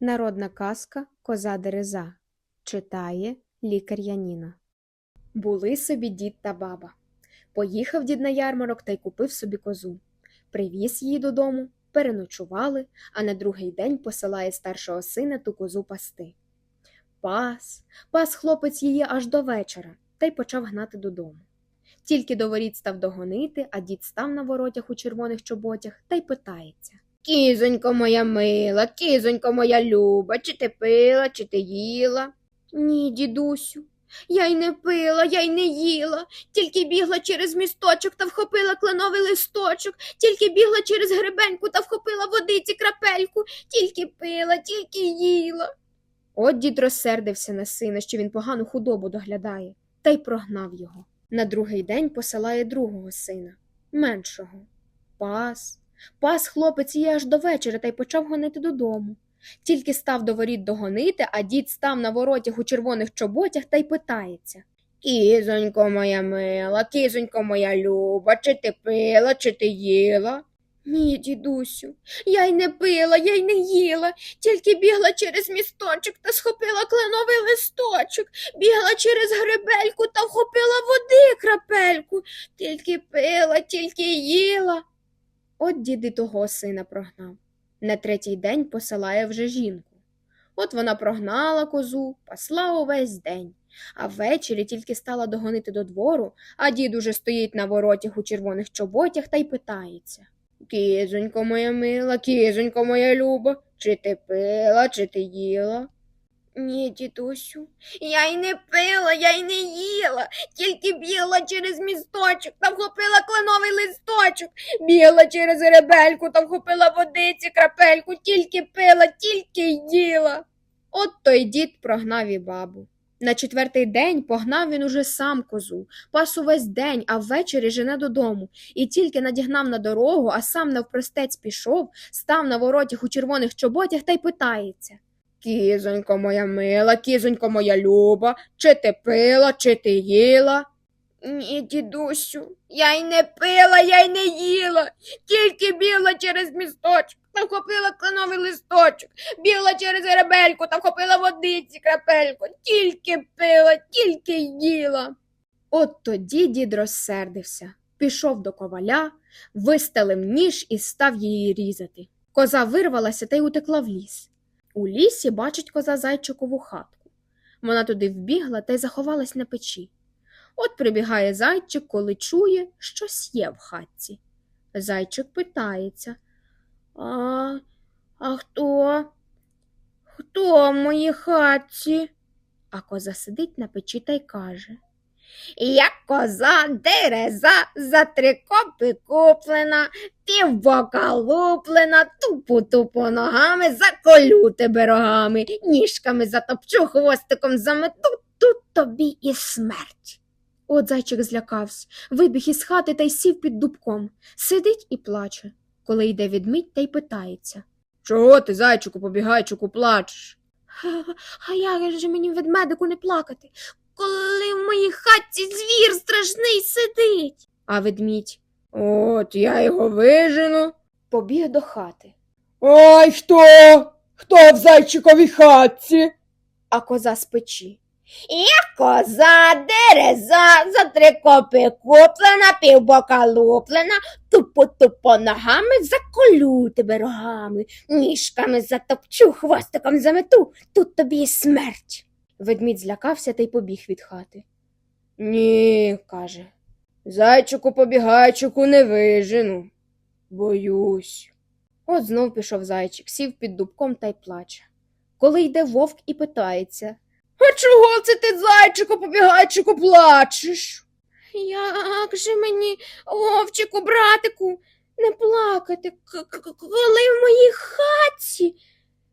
Народна казка Коза Дереза читає лікар Яніна. Були собі дід та баба. Поїхав дід на ярмарок та й купив собі козу. Привіз її додому, переночували, а на другий день посилає старшого сина ту козу пасти. Пас, пас хлопець її аж до вечора та й почав гнати додому. Тільки до воріт став догонити, а дід став на воротях у червоних чоботях та й питається. Кізонько моя мила, кізонько моя люба, чи ти пила, чи ти їла? Ні, дідусю, я й не пила, я й не їла, тільки бігла через місточок та вхопила кленовий листочок, тільки бігла через гребеньку та вхопила водиці крапельку, тільки пила, тільки їла. От дід розсердився на сина, що він погану худобу доглядає, та й прогнав його. На другий день посилає другого сина, меншого. Пас, Пас хлопець її аж до вечора та й почав гонити додому. Тільки став до воріт догонити, а дід став на воротях у червоних чоботях та й питається. Кізонько моя мила, кізонько моя люба, чи ти пила, чи ти їла? Ні, дідусю, я й не пила, я й не їла, тільки бігла через місточок та схопила кленовий листочок, бігла через гребельку та вхопила води крапельку, тільки пила, тільки їла. От дід і того сина прогнав. На третій день посилає вже жінку. От вона прогнала козу, пасла увесь день, а ввечері тільки стала догонити до двору, а дід уже стоїть на воротях у червоних чоботях та й питається. Кізонько моя мила, кізонько моя люба, чи ти пила, чи ти їла? Ні, дідусю, я й не пила, я й не їла, тільки бігла через місточок та вхопила кленовий листочок, бігла через ребельку та вхопила водиці крапельку, тільки пила, тільки й їла. От той дід прогнав і бабу. На четвертий день погнав він уже сам козу, пас увесь день, а ввечері жене додому, і тільки надігнав на дорогу, а сам навпростець пішов, став на воротях у червоних чоботях та й питається. Кізонько моя мила, кізонько моя люба, чи ти пила, чи ти їла? Ні, дідусю, я й не пила, я й не їла, тільки бігла через місточок та вхопила кленовий листочок, бігла через гребельку та вхопила водиці крапельку, тільки пила, тільки їла. От тоді дід розсердився, пішов до коваля, вистелив ніж і став її різати. Коза вирвалася та й утекла в ліс. У лісі бачить коза зайчикову хатку. Вона туди вбігла та й заховалась на печі. От прибігає зайчик, коли чує, щось є в хатці. Зайчик питається А, а хто? Хто в моїй хатці? А коза сидить на печі та й каже Я коза дереза, за три копи куплена, півбока луплена, тупу-тупу ногами, заколю тебе рогами, ніжками затопчу, хвостиком замету, тут тобі і смерть. От зайчик злякався, вибіг із хати та й сів під дубком, сидить і плаче. Коли йде відмідь та й питається. Чого ти, зайчику, побігайчику, плачеш? А як же мені ведмедику не плакати, коли в моїй хатці звір страшний сидить? А ведмідь. От я його вижену. Побіг до хати. Ой, хто? Хто в зайчиковій хатці? А коза з печі. Я коза, дереза, за три копи куплена, півбока луплена, тупо-тупо ногами заколю тебе рогами, ніжками затопчу, хвостиком замету, тут тобі і смерть. Ведмідь злякався та й побіг від хати. Ні, каже. Зайчику побігайчику не вижену. Боюсь. От знов пішов зайчик, сів під дубком та й плаче. Коли йде вовк і питається. А чого це ти, зайчику, побігайчику, плачеш? Як же мені, вовчику, братику, не плакати, коли в моїй хатці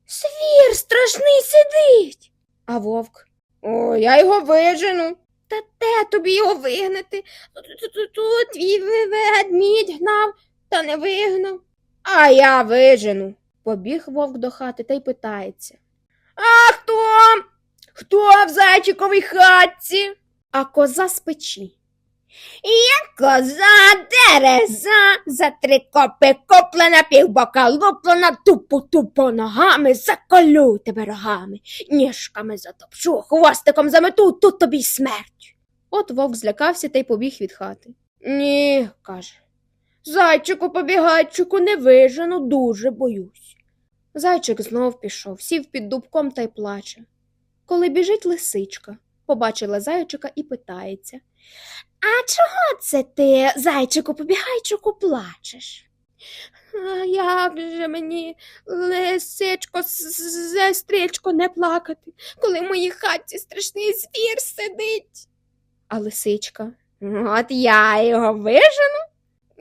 звір страшний сидить. А вовк. О, я його вижену. Та де тобі його вигнати? Тут твій ведмідь гнав та не вигнав. А я вижену. Побіг вовк до хати та й питається. А хто? Хто в зайчиковій хатці? А коза з печі. Коза дереза, за три копи куплена, півбока луплена, тупо-тупо ногами, заколю тебе рогами, ніжками затопчу, хвостиком замету, тут тобі й смерть. От вовк злякався та й побіг від хати. Ні, каже. Зайчику, побігайчику, не вижену, дуже боюсь. Зайчик знов пішов, сів під дубком та й плаче. Коли біжить лисичка, побачила зайчика і питається. А чого це ти, зайчику, побігайчику, плачеш? А як же мені, лисичко, сестричко, не плакати, коли в моїй хаті страшний звір сидить. А лисичка. От я його вижену.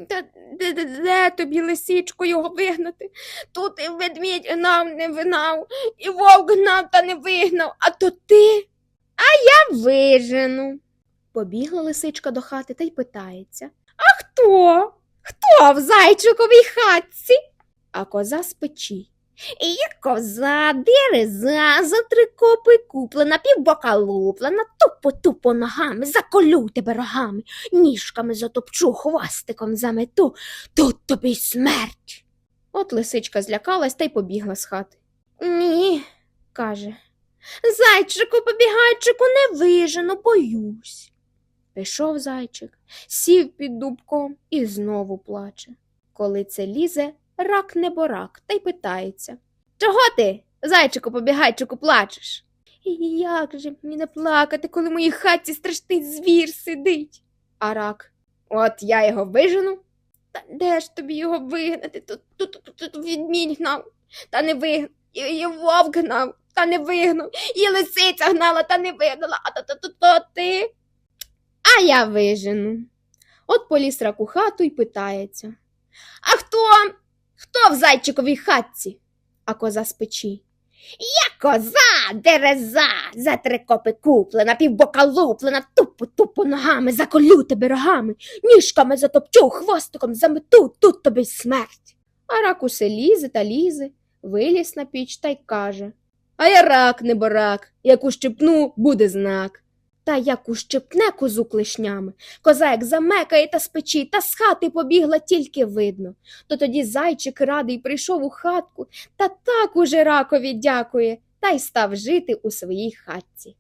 Та де, де, де тобі, лисичко, його вигнати? Тут і ведмідь гнав, не вигнав, і вовк гнав та не вигнав, а то ти. а Я вижену. Побігла лисичка до хати та й питається. А Хто? Хто в зайчиковій хатці? А коза з печі. І коза, дереза, за три копи куплена, півбока луплена, тупо-тупо ногами, заколю тебе рогами, ніжками затопчу, хвостиком замету, тут тобі смерть. От лисичка злякалась та й побігла з хати. Ні, каже. Зайчику, побігайчику, не вижену, боюсь. Пішов зайчик, сів під дубком і знову плаче. Коли це лізе, рак неборак та й питається. Чого ти, зайчику, побігайчику, плачеш? І як же мені не плакати, коли в моїй хаті страшний звір сидить? А рак. От я його вижену. Та де ж тобі його вигнати? Тут, тут, тут, відмінь гнав, та не вигнав. І, і вовк гнав, та не вигнав. І лисиця гнала, та не вигнала, а то, то, то, ти. А я вижену. От поліз рак у хату й питається. А хто? Хто в зайчиковій хатці? А коза з печі. Коза, дереза, за три копи куплена, півбока луплена, тупо-тупо ногами, заколю тебе рогами, ніжками затопчу, хвостиком замету, тут тобі й смерть. А рак усе лізе та лізе, виліз на піч та й каже А я рак, не борак, як ущипну, буде знак. Та як ущипне козу клешнями, коза як замекає та з печі, та з хати побігла тільки видно. То тоді зайчик радий прийшов у хатку та так уже ракові дякує, та й став жити у своїй хатці.